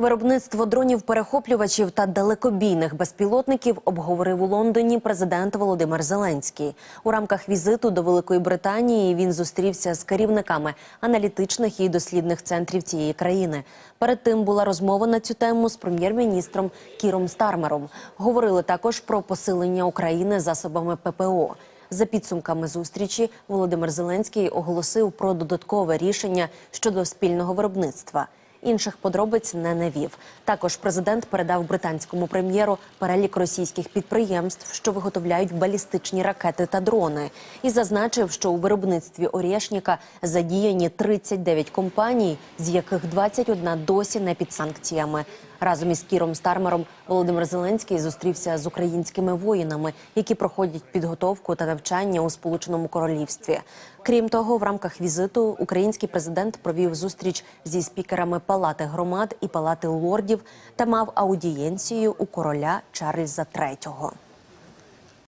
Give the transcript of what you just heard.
Виробництво дронів-перехоплювачів та далекобійних безпілотників обговорив у Лондоні президент Володимир Зеленський. У рамках візиту до Великої Британії він зустрівся з керівниками аналітичних і дослідних центрів цієї країни. Перед тим була розмова на цю тему з прем'єр-міністром Кіром Стармером. Говорили також про посилення України засобами ППО. За підсумками зустрічі Володимир Зеленський оголосив про додаткове рішення щодо спільного виробництва. Інших подробиць не навів. Також президент передав британському прем'єру перелік російських підприємств, що виготовляють балістичні ракети та дрони, і зазначив, що у виробництві Орєшніка задіяні 39 компаній, з яких 21 досі не під санкціями. Разом із Кіром Стармером Володимир Зеленський зустрівся з українськими воїнами, які проходять підготовку та навчання у Сполученому Королівстві. Крім того, в рамках візиту український президент провів зустріч зі спікерами Палати громад і Палати лордів та мав аудієнцію у короля Чарльза III.